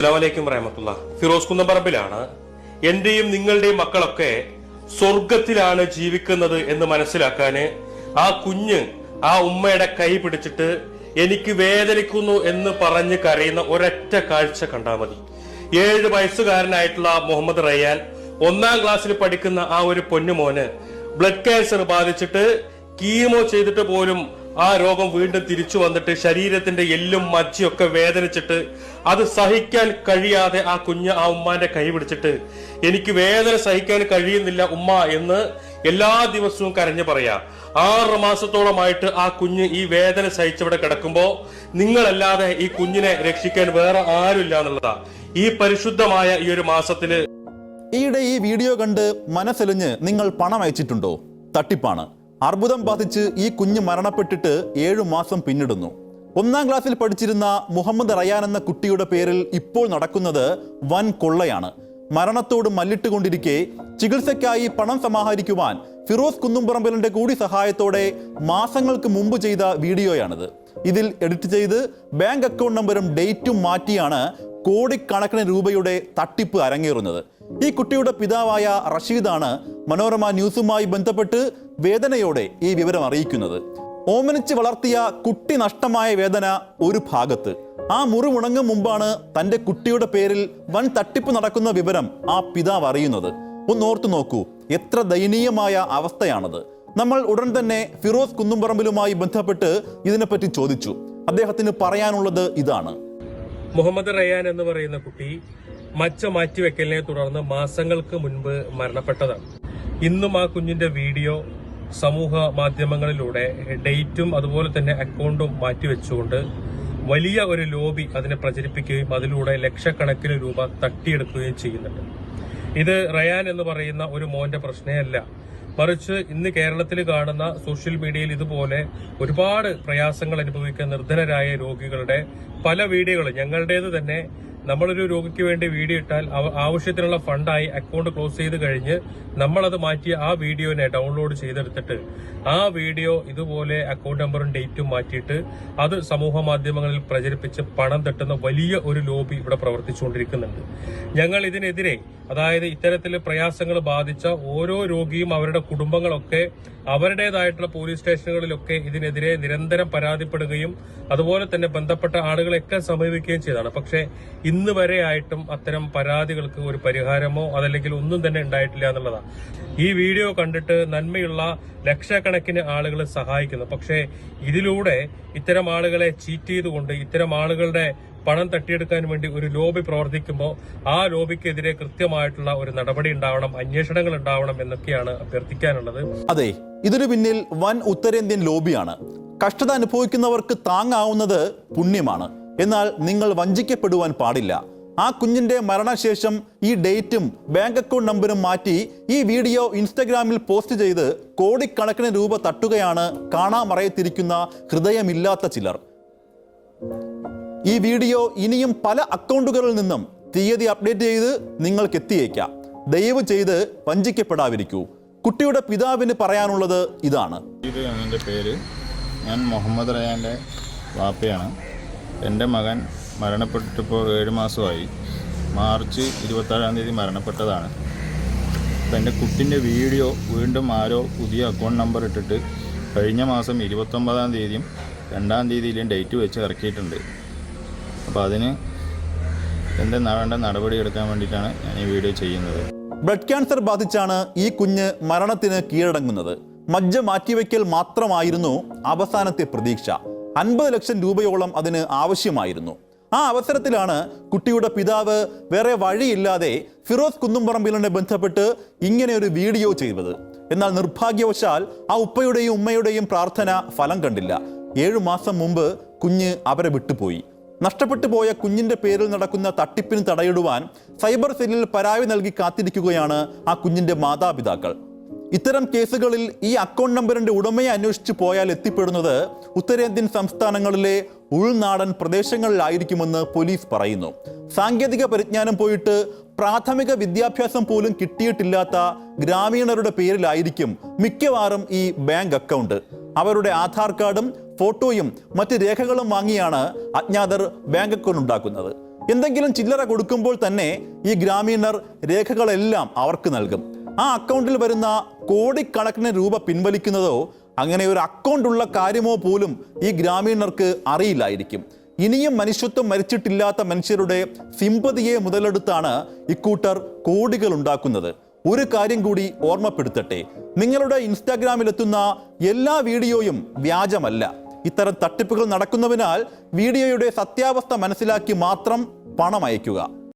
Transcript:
അസ്സലാമലൈക്കും റഹമത്തുള്ള ഫിറോസ് കുന്നംപറമ്പിലാണ്. എന്റെയും നിങ്ങളുടെയും മക്കളൊക്കെ സ്വർഗത്തിലാണ് ജീവിക്കുന്നത് എന്ന് മനസ്സിലാക്കാന് ആ കുഞ്ഞ് ആ ഉമ്മയുടെ കൈ പിടിച്ചിട്ട് എനിക്ക് വേദനിക്കുന്നു എന്ന് പറഞ്ഞ് കരയുന്ന ഒരൊറ്റ കാഴ്ച കണ്ടാൽ മതി. ഏഴ് വയസ്സുകാരനായിട്ടുള്ള മുഹമ്മദ് റയ്യാൻ ഒന്നാം ക്ലാസ്സിൽ പഠിക്കുന്ന ആ ഒരു പൊന്നുമോന് ബ്ലഡ് ക്യാൻസർ ബാധിച്ചിട്ട് കീമോ ചെയ്തിട്ട് പോലും ആ രോഗം വീണ്ടും തിരിച്ചു വന്നിട്ട് ശരീരത്തിന്റെ എല്ലും മജ്ജയൊക്കെ വേദനിച്ചിട്ട് അത് സഹിക്കാൻ കഴിയാതെ ആ കുഞ്ഞ് ആ ഉമ്മാന്റെ കൈ പിടിച്ചിട്ട് എനിക്ക് വേദന സഹിക്കാൻ കഴിയുന്നില്ല ഉമ്മ എന്ന് എല്ലാ ദിവസവും കരഞ്ഞു പറയാ. ആറ് മാസത്തോളമായിട്ട് ആ കുഞ്ഞ് ഈ വേദന സഹിച്ചവിടെ കിടക്കുമ്പോ നിങ്ങളല്ലാതെ ഈ കുഞ്ഞിനെ രക്ഷിക്കാൻ വേറെ ആരുമില്ല എന്നുള്ളതാ. ഈ പരിശുദ്ധമായ ഈ ഒരു മാസത്തിൽ ഈയിടെ ഈ വീഡിയോ കണ്ട് മനസ്സെലിഞ്ഞ് നിങ്ങൾ പണം അയച്ചിട്ടുണ്ടോ? തട്ടിപ്പാണ്. അർബുദം ബാധിച്ച് ഈ കുഞ്ഞ് മരണപ്പെട്ടിട്ട് ഏഴു മാസം പിന്നിടുന്നു. ഒന്നാം ക്ലാസ്സിൽ പഠിച്ചിരുന്ന മുഹമ്മദ് റയാൻ എന്ന കുട്ടിയുടെ പേരിൽ ഇപ്പോൾ നടക്കുന്നത് വൻ കൊള്ളയാണ്. മരണത്തോട് മല്ലിട്ടുകൊണ്ടിരിക്കെ ചികിത്സയ്ക്കായി പണം സമാഹരിക്കുവാൻ ഫിറോസ് കുന്നുംപറമ്പലിന്റെ കൂടി സഹായത്തോടെ മാസങ്ങൾക്ക് മുമ്പ് ചെയ്ത വീഡിയോയാണിത്. ഇതിൽ എഡിറ്റ് ചെയ്ത് ബാങ്ക് അക്കൗണ്ട് നമ്പറും ഡേറ്റും മാറ്റിയാണ് കോടിക്കണക്കിന് രൂപയുടെ തട്ടിപ്പ് അരങ്ങേറുന്നത്. ഈ കുട്ടിയുടെ പിതാവായ റഷീദാണ് മനോരമ ന്യൂസുമായി ബന്ധപ്പെട്ട് വേദനയോടെ ഈ വിവരം അറിയിക്കുന്നത്. ഓമനിച്ച് വളർത്തിയ കുട്ടി നഷ്ടമായ വേദന ഒരു ഭാഗത്ത്. ആ മുറിവുണങ്ങും മുമ്പാണ് തന്റെ കുട്ടിയുടെ പേരിൽ വൻ തട്ടിപ്പ് നടക്കുന്ന വിവരം ആ പിതാവ് അറിയുന്നത്. ഒന്ന് ഓർത്തു നോക്കൂ എത്ര ദയനീയമായ അവസ്ഥയാണത്. നമ്മൾ ഉടൻ തന്നെ ഫിറോസ് കുന്നുംപറമ്പിലുമായി ബന്ധപ്പെട്ട് ഇതിനെപ്പറ്റി ചോദിച്ചു. അദ്ദേഹത്തിന് പറയാനുള്ളത് ഇതാണ്. മുഹമ്മദ് റയാൻ എന്ന് പറയുന്ന കുട്ടി മച്ച മാറ്റിവെക്കലിനെ തുടർന്ന് മാസങ്ങൾക്ക് മുൻപ് മരണപ്പെട്ടതാണ്. ഇന്നും ആ കുഞ്ഞിന്റെ വീഡിയോ സമൂഹ മാധ്യമങ്ങളിലൂടെ ഡേറ്റും അതുപോലെ തന്നെ അക്കൗണ്ടും മാറ്റിവെച്ചുകൊണ്ട് വലിയ ഒരു ലോബി അതിനെ പ്രചരിപ്പിക്കുകയും അതിലൂടെ ലക്ഷക്കണക്കിന് രൂപ തട്ടിയെടുക്കുകയും ചെയ്യുന്നുണ്ട്. ഇത് റയാൻ എന്ന് പറയുന്ന ഒരു മോന്റെ പ്രശ്നമല്ല. മറിച്ച് ഇന്ന് കേരളത്തിൽ കാണുന്ന സോഷ്യൽ മീഡിയയിൽ ഇതുപോലെ ഒരുപാട് പ്രയാസങ്ങൾ അനുഭവിക്കുന്ന നിർധനരായ രോഗികളുടെ പല വീഡിയോകളും ഞങ്ങളുടേത് തന്നെ നമ്മളൊരു രോഗിക്ക് വേണ്ടി വീഡിയോ ഇട്ടാൽ ആവശ്യത്തിനുള്ള ഫണ്ടായി അക്കൗണ്ട് ക്ലോസ് ചെയ്ത് കഴിഞ്ഞ് നമ്മളത് മാറ്റി ആ വീഡിയോനെ ഡൗൺലോഡ് ചെയ്തെടുത്തിട്ട് ആ വീഡിയോ ഇതുപോലെ അക്കൗണ്ട് നമ്പറും ഡേറ്റും മാറ്റിയിട്ട് അത് സമൂഹ മാധ്യമങ്ങളിൽ പ്രചരിപ്പിച്ച് പണം തട്ടുന്ന വലിയ ഒരു ലോബി ഇവിടെ പ്രവർത്തിച്ചുകൊണ്ടിരിക്കുന്നുണ്ട്. ഞങ്ങൾ ഇതിനെതിരെ അതായത് ഇത്തരത്തിൽ പ്രയാസങ്ങൾ ബാധിച്ച ഓരോ രോഗിയും അവരുടെ കുടുംബങ്ങളൊക്കെ അവരുടേതായിട്ടുള്ള പോലീസ് സ്റ്റേഷനുകളിലൊക്കെ ഇതിനെതിരെ നിരന്തരം പരാതിപ്പെടുകയും അതുപോലെ തന്നെ ബന്ധപ്പെട്ട ആളുകളെയൊക്കെ സമീപിക്കുകയും ചെയ്തതാണ്. പക്ഷേ ഇന്ന് വരെ ആയിട്ടും അത്തരം പരാതികൾക്ക് ഒരു പരിഹാരമോ അതല്ലെങ്കിൽ ഒന്നും തന്നെ ഉണ്ടായിട്ടില്ല എന്നുള്ളതാണ് ഈ വീഡിയോ കണ്ടിട്ട് നന്മയുള്ള ലക്ഷക്കണക്കിന് ആളുകൾ സഹായിക്കുന്നു. പക്ഷേ ഇതിലൂടെ ഇത്തരം ആളുകളെ ചീറ്റ് ചെയ്തുകൊണ്ട് ഇത്തരം ആളുകളുടെ പണം തട്ടിയെടുക്കാൻ വേണ്ടി ഒരു ലോബി പ്രവർത്തിക്കുമ്പോൾ ആ ലോബിക്കെതിരെ കൃത്യമായിട്ടുള്ള ഒരു നടപടി ഉണ്ടാവണം അന്വേഷണങ്ങൾ ഉണ്ടാവണം എന്നൊക്കെയാണ് അഭ്യർത്ഥിക്കാനുള്ളത്. അതെ ഇതിനു പിന്നിൽ വൻ ഉത്തരേന്ത്യൻ ലോബിയാണ്. കഷ്ടത അനുഭവിക്കുന്നവർക്ക് താങ്ങാവുന്നത് പുണ്യമാണ്. എന്നാൽ നിങ്ങൾ വഞ്ചിക്കപ്പെടുവാൻ പാടില്ല. ആ കുഞ്ഞിന്റെ മരണശേഷം ഈ ഡേറ്റും ബാങ്ക് അക്കൗണ്ട് നമ്പറും മാറ്റി ഈ വീഡിയോ ഇൻസ്റ്റഗ്രാമിൽ പോസ്റ്റ് ചെയ്ത് കോടിക്കണക്കിന് രൂപ തട്ടുകയാണ് കാണാമറയത്തിരിക്കുന്ന ഹൃദയമില്ലാത്ത ചിലർ. ഈ വീഡിയോ ഇനിയും പല അക്കൗണ്ടുകളിൽ നിന്നും തീയതി അപ്ഡേറ്റ് ചെയ്ത് നിങ്ങൾക്ക് എത്തിയേക്കാം. ദയവ് ചെയ്ത് വഞ്ചിക്കപ്പെടാതിരിക്കൂ. കുട്ടിയുടെ പിതാവിന് പറയാനുള്ളത് ഇതാണ്. ഇത് എന്റെ പേര്. ഞാൻ മുഹമ്മദ് റയാന്റെ വാപ്പയാണ്. എന്റെ മകൻ മരണപ്പെട്ടിട്ടിപ്പോൾ ഏഴ് മാസമായി. മാർച്ച് ഇരുപത്താറാം തീയതി മരണപ്പെട്ടതാണ്. അപ്പം എന്റെ കുട്ടിന്റെ വീഡിയോ വീണ്ടും ആരോ പുതിയ അക്കൗണ്ട് നമ്പർ ഇട്ടിട്ട് കഴിഞ്ഞ മാസം ഇരുപത്തൊമ്പതാം തീയതിയും രണ്ടാം തീയതിയിലും ഡേറ്റ് വെച്ച് ഇറക്കിയിട്ടുണ്ട്. അപ്പോൾ അതിന് എന്റെ വേണ്ട നടപടി എടുക്കാൻ വേണ്ടിയിട്ടാണ് ഞാൻ ഈ വീഡിയോ ചെയ്യുന്നത്. ബ്ലഡ് ക്യാൻസർ ബാധിച്ചാണ് ഈ കുഞ്ഞ് മരണത്തിന് കീഴടങ്ങുന്നത്. മജ്ജ മാറ്റിവെക്കൽ മാത്രമായിരുന്നു അവസാനത്തെ പ്രതീക്ഷ. അൻപത് ലക്ഷം രൂപയോളം അതിന് ആവശ്യമായിരുന്നു. ആ അവസരത്തിലാണ് കുട്ടിയുടെ പിതാവ് വേറെ വഴിയില്ലാതെ ഫിറോസ് കുന്നുംപറമ്പിലിനെ ബന്ധപ്പെട്ട് ഇങ്ങനെ ഒരു വീഡിയോ ചെയ്തത്. എന്നാൽ നിർഭാഗ്യവശാൽ ആ ഉപ്പയുടെയും ഉമ്മയുടെയും പ്രാർത്ഥന ഫലം കണ്ടില്ല. ഏഴു മാസം മുമ്പ് കുഞ്ഞ് അവരെ വിട്ടുപോയി. നഷ്ടപ്പെട്ടു പോയ കുഞ്ഞിന്റെ പേരിൽ നടക്കുന്ന തട്ടിപ്പിന് തടയിടുവാൻ സൈബർ സെല്ലിൽ പരാതി നൽകി കാത്തിരിക്കുകയാണ് ആ കുഞ്ഞിന്റെ മാതാപിതാക്കൾ. ഇത്തരം കേസുകളിൽ ഈ അക്കൗണ്ട് നമ്പറിന്റെ ഉടമയെ അന്വേഷിച്ച് പോയാൽ എത്തിപ്പെടുന്നത് ഉത്തരേന്ത്യൻ സംസ്ഥാനങ്ങളിലെ ഉൾനാടൻ പ്രദേശങ്ങളിലായിരിക്കുമെന്ന് പോലീസ് പറയുന്നു. സാങ്കേതിക പരിജ്ഞാനം പോയിട്ട് പ്രാഥമിക വിദ്യാഭ്യാസം പോലും കിട്ടിയിട്ടില്ലാത്ത ഗ്രാമീണരുടെ പേരിലായിരിക്കും മിക്കവാറും ഈ ബാങ്ക് അക്കൗണ്ട്. അവരുടെ ആധാർ കാർഡും ഫോട്ടോയും മറ്റ് രേഖകളും വാങ്ങിയാണ് അജ്ഞാതർ ബാങ്ക് അക്കൗണ്ട് ഉണ്ടാക്കുന്നത്. എന്തെങ്കിലും ചില്ലറ കൊടുക്കുമ്പോൾ തന്നെ ഈ ഗ്രാമീണർ രേഖകളെല്ലാം അവർക്ക് നൽകും. ആ അക്കൗണ്ടിൽ വരുന്ന കോടിക്കണക്കിന് രൂപ പിൻവലിക്കുന്നതോ അങ്ങനെ ഒരു അക്കൗണ്ട് ഉള്ള കാര്യമോ പോലും ഈ ഗ്രാമീണർക്ക് അറിയില്ലായിരിക്കും. ഇനിയും മനുഷ്യത്വം മരിച്ചിട്ടില്ലാത്ത മനുഷ്യരുടെ സിമ്പതിയെ മുതലെടുത്താണ് ഇക്കൂട്ടർ കോടികൾ ഉണ്ടാക്കുന്നത്. ഒരു കാര്യം കൂടി ഓർമ്മപ്പെടുത്തട്ടെ. നിങ്ങളുടെ ഇൻസ്റ്റാഗ്രാമിലെത്തുന്ന എല്ലാ വീഡിയോയും വ്യാജമല്ല. ഇത്തരം തട്ടിപ്പുകൾ നടക്കുന്നതിനാൽ വീഡിയോയുടെ സത്യാവസ്ഥ മനസ്സിലാക്കി മാത്രം പണം അയയ്ക്കുക